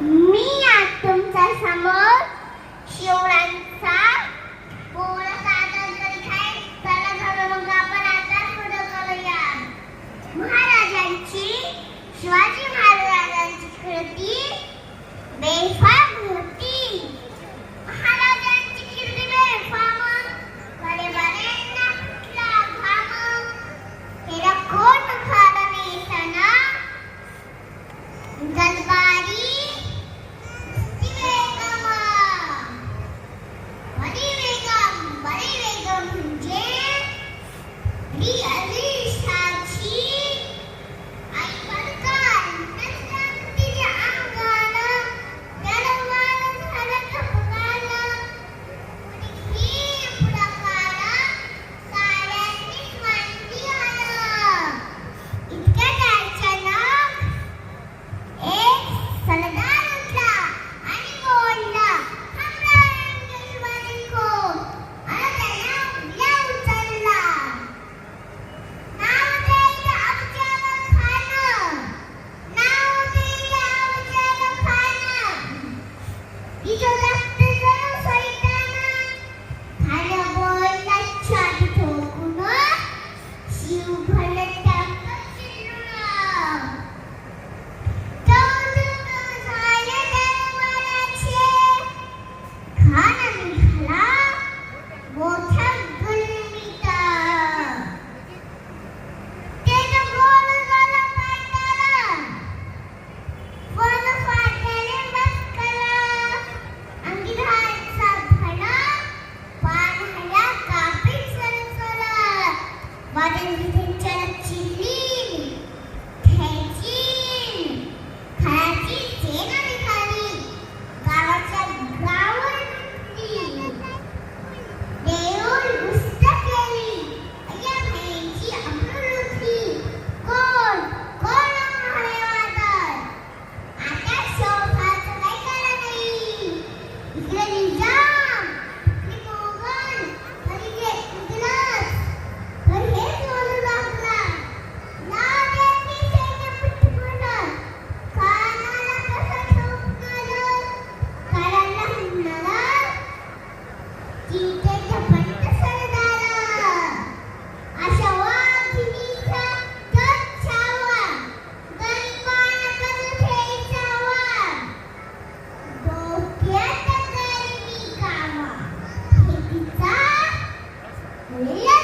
मी आज तुमच्यासमोर शिवरायांचा पोळा सादर करीत आहे चला झालं मग आपण आता पुढे करूया. महाराजांची शिवाजी महाराजांची कृती बेफाम Yeah.